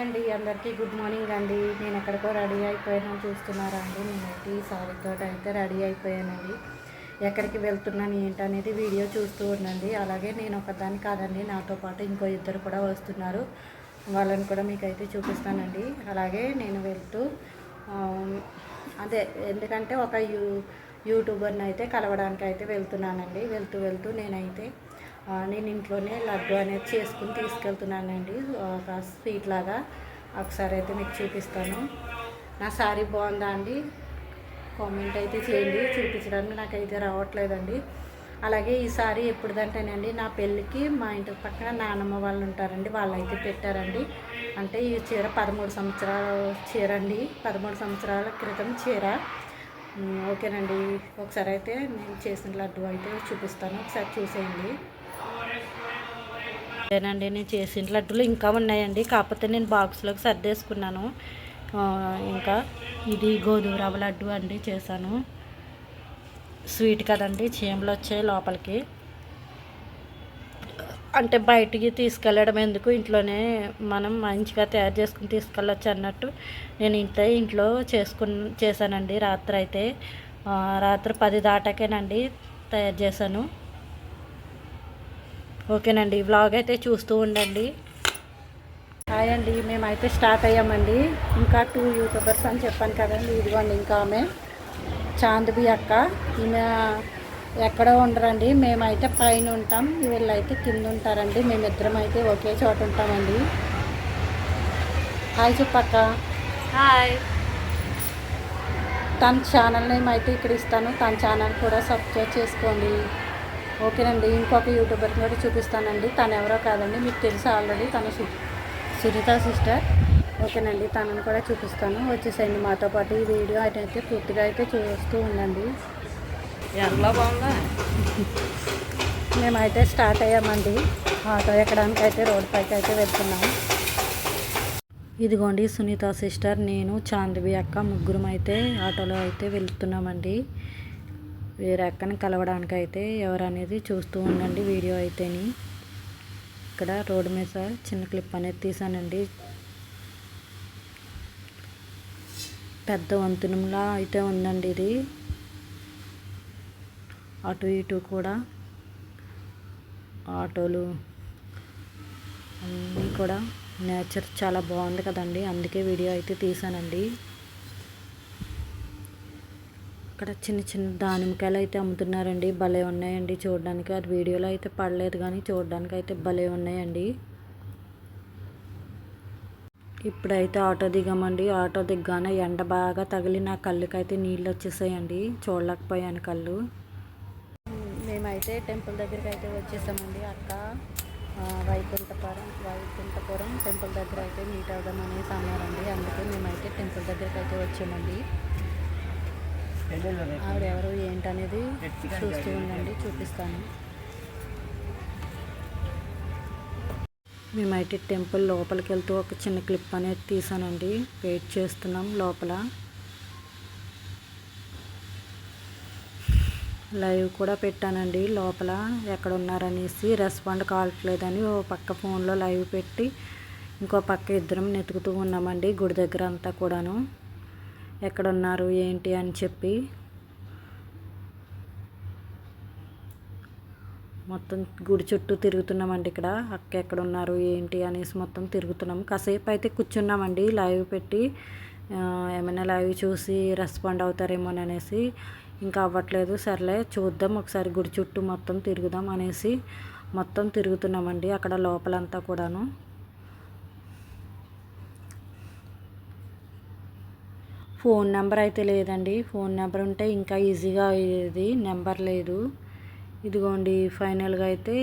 అండి అందరికీ good morning అండి. నేను ఎక్కడికో రెడీ అయిపోయాను. చూస్తున్నారా అండి? నేనైతే ఈ సారీతో అయితే రెడీ అయిపోయానండి. ఎక్కడికి వెళ్తున్నాను ఏంటనేది వీడియో చూస్తూ ఉండండి. అలాగే నేను ఒకదాన్ని కాదండి నాతో పాటు ఇంకో ఇద్దరు కూడా వస్తున్నారు. వాళ్ళని కూడా మీకు అయితే చూపిస్తానండి. అలాగే నేను వెళ్తూ అదే ఎందుకంటే ఒక యూ యూట్యూబర్ని అయితే కలవడానికి అయితే వెళ్తున్నానండి. వెళ్తూ వెళ్తూ నేనైతే నేను ఇంట్లోనే లడ్డు అనేది చేసుకుని తీసుకెళ్తున్నానండి. ఒక స్వీట్ లాగా. ఒకసారి అయితే మీకు చూపిస్తాను. నా శారీ బాగుందా అండి? కామెంట్ అయితే చేయండి. చూపించడానికి నాకైతే రావట్లేదండి. అలాగే ఈ సారీ ఎప్పుడుదంటేనండి నా పెళ్ళికి మా ఇంటి పక్కన నానమ్మ వాళ్ళు ఉంటారండి వాళ్ళైతే పెట్టారండి. అంటే ఈ చీర పదమూడు సంవత్సరాల చీర అండి. పదమూడు సంవత్సరాల క్రితం చీర. ఓకేనండి. ఒకసారి అయితే నేను చేసిన లడ్డు అయితే చూపిస్తాను. ఒకసారి చూసేయండి. అదేనండి నేను చేసిన లడ్డులు ఇంకా ఉన్నాయండి. కాకపోతే నేను బాక్స్లోకి సర్దేసుకున్నాను. ఇంకా ఇది గోధుమ రవ్వ లడ్డు అండి చేశాను. స్వీట్ కదండి చీమలు వచ్చాయి లోపలికి. అంటే బయటికి తీసుకెళ్ళడం ఎందుకు? ఇంట్లోనే మనం మంచిగా తయారు చేసుకుని తీసుకెళ్ళొచ్చు అన్నట్టు నేను ఇంత ఇంట్లో చేసుకుని చేశానండి రాత్రి అయితే. రాత్రి పది దాటాకేనండి తయారు చేశాను. ఓకేనండి వ్లాగ్ అయితే చూస్తూ ఉండండి. హాయ్ అండి మేమైతే స్టార్ట్ అయ్యామండి. ఇంకా టూ యూట్యూబర్స్ అని చెప్పాను కదండి ఇదిగోండి ఇంకా ఆమె. చాందబి అక్క. ఈమె ఎక్కడో ఉండరండి మేమైతే పైన ఉంటాం వీళ్ళైతే కింద ఉంటారండి మేమిద్దరం అయితే ఒకే చోట ఉంటామండి. హాయ్ చెప్పక్క హాయ్ తన ఛానల్ నేమ్ అయితే ఇక్కడ ఇస్తాను తన ఛానల్ కూడా సబ్స్క్రైబ్ చేసుకోండి. ఓకేనండి ఇంకొక యూట్యూబర్ కూడా చూపిస్తానండి. తను ఎవరో కాదండి మీకు తెలుసు ఆల్రెడీ తను సు సునీత సిస్టర్. ఓకేనండి తనను కూడా చూపిస్తాను. వచ్చేసేయండి మాతో పాటు ఈ వీడియో. అయితే పూర్తిగా అయితే చూస్తూ ఉండండి. ఎండలో బాగుందా? మేమైతే స్టార్ట్ అయ్యామండి. ఆటో ఎక్కడానికి అయితే రోడ్ పైకి అయితే వెళ్తున్నాం. ఇదిగోండి సునీత సిస్టర్ నేను చాందవి అక్క ముగ్గురం అయితే ఆటోలో అయితే వెళ్తున్నామండి. వేరే అక్కని కలవడానికి అయితే ఎవరనేది చూస్తూ ఉండండి వీడియో అయితేని. ఇక్కడ రోడ్డు మీద చిన్న క్లిప్ అనేది తీసానండి. పెద్ద వంతెనలా అయితే ఉందండి ఇది. అటు ఇటు కూడా ఆటోలు అన్నీ కూడా నేచర్ చాలా బాగుంది కదండి. అందుకే వీడియో అయితే తీసానండి. ఇక్కడ చిన్న చిన్న దానిమ్మకాయలు అయితే అమ్ముతున్నారండి. భలే ఉన్నాయండి చూడడానికి. అది వీడియోలో అయితే పడలేదు కానీ చూడడానికి అయితే భలే ఉన్నాయండి. ఇప్పుడైతే ఆటో దిగామండి. ఆటో దిగ్గానే ఎండ బాగా తగిలి నా కళ్ళకైతే నీళ్ళు వచ్చేసాయండి. చూడలేకపోయాను కళ్ళు. మేమైతే టెంపుల్ దగ్గరికి అయితే వచ్చేసామండి అక్క. వైకుంఠపురం వైకుంఠపురం టెంపుల్ దగ్గర అయితే మీట్ అవుదాం అనేసి అన్నారండి. అందుకే మేమైతే టెంపుల్ దగ్గరికి అయితే వచ్చామండి. ఆవిడ ఎవరు ఏంటనేది చూస్తూ ఉండండి చూపిస్తాను. మేమైతే టెంపుల్ లోపలికి వెళ్తూ ఒక చిన్న క్లిప్ అనేది తీసానండి. వెయిట్ చేస్తున్నాం లోపల. లైవ్ కూడా పెట్టానండి లోపల. ఎక్కడ ఉన్నారనేసి రెస్పాండ్ కావట్లేదని ఓ పక్క ఫోన్లో లైవ్ పెట్టి ఇంకో పక్క ఇద్దరం నెతుకుతూ ఉన్నామండి గుడి దగ్గర అంతా కూడాను. ఎక్కడ ఉన్నారు ఏంటి అని చెప్పి మొత్తం గుడి చుట్టూ తిరుగుతున్నామండి ఇక్కడ. అక్క ఎక్కడ ఉన్నారు ఏంటి అనేసి మొత్తం తిరుగుతున్నాం కాసేపు అయితే కూర్చున్నామండి లైవ్ పెట్టి ఏమైనా లైవ్ చూసి రెస్పాండ్ అవుతారేమో అనేసి. ఇంకా అవ్వట్లేదు సర్లే చూద్దాం ఒకసారి గుడి చుట్టూ మొత్తం తిరుగుదాం అనేసి మొత్తం తిరుగుతున్నామండి అక్కడ లోపలంతా కూడాను. ఫోన్ నెంబర్ అయితే లేదండి. ఫోన్ నెంబర్ ఉంటే ఇంకా ఈజీగా అయ్యేది. నెంబర్ లేదు. ఇదిగోండి ఫైనల్గా అయితే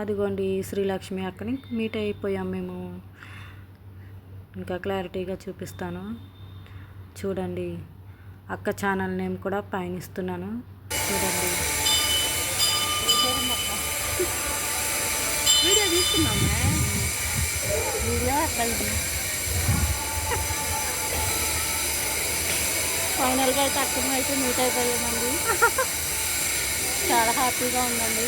అదిగోండి శ్రీలక్ష్మి అక్కని మీట్ అయిపోయాం మేము. ఇంకా క్లారిటీగా చూపిస్తాను. చూడండి అక్క ఛానల్ నేమ్ కూడా పైన ఇస్తున్నాను చూడండి. వీడియో ఫైనల్గా అయితే అక్కడ అయితే మీట్ అయిపోయామండి. చాలా హ్యాపీగా ఉందండి.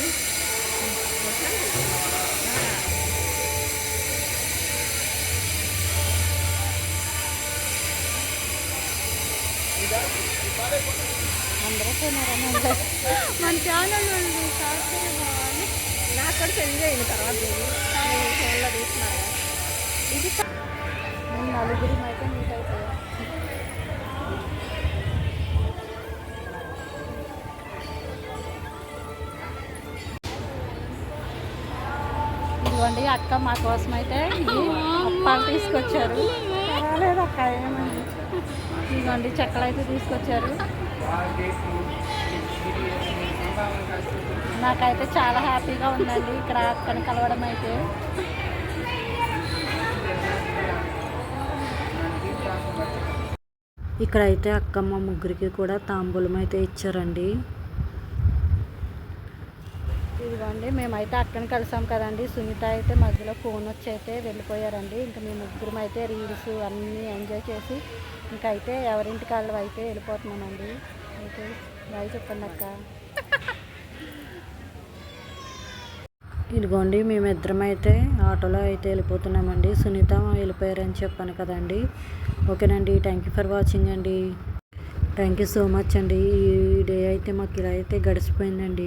అందరూ తిన్నారని మన ఛానల్ నాకు కూడా సెండ్ అయింది తర్వాత ఇవ్వండి అక్క మా కోసం అయితే అప్పాలు తీసుకొచ్చారు. పర్వాలేదు అక్క ఏమండి ఇదిగోండి చెక్కలు అయితే తీసుకొచ్చారు. నాకైతే చాలా హ్యాపీగా ఉందండి ఇక్కడ అక్కని కలవడం అయితే. ఇక్కడ అయితే అక్కమ్మ ముగ్గురికి కూడా తాంబూలం అయితే ఇచ్చారండి. ఇదిగోండి మేమైతే అక్కని కలిసాం కదండి. సునీత అయితే మధ్యలో ఫోన్ వచ్చి అయితే వెళ్ళిపోయారండి. ఇంకా మేము ముగ్గురం అయితే రీల్స్ అన్నీ ఎంజాయ్ చేసి ఇంకా అయితే ఎవరింటి కాళ్ళు అయితే వెళ్ళిపోతున్నామండి. అయితే బాయ్ చెప్పండి అక్క. ఇదిగోండి మేమిద్దరం అయితే ఆటోలో అయితే వెళ్ళిపోతున్నామండి. సునీత వెళ్ళిపోయారని చెప్పాను కదండి. ఓకేనండి థ్యాంక్ యూ ఫర్ వాచింగ్ అండి. థ్యాంక్ యూ సో మచ్ అండి. ఈ డే అయితే మాకు ఇలా అయితే గడిచిపోయిందండి.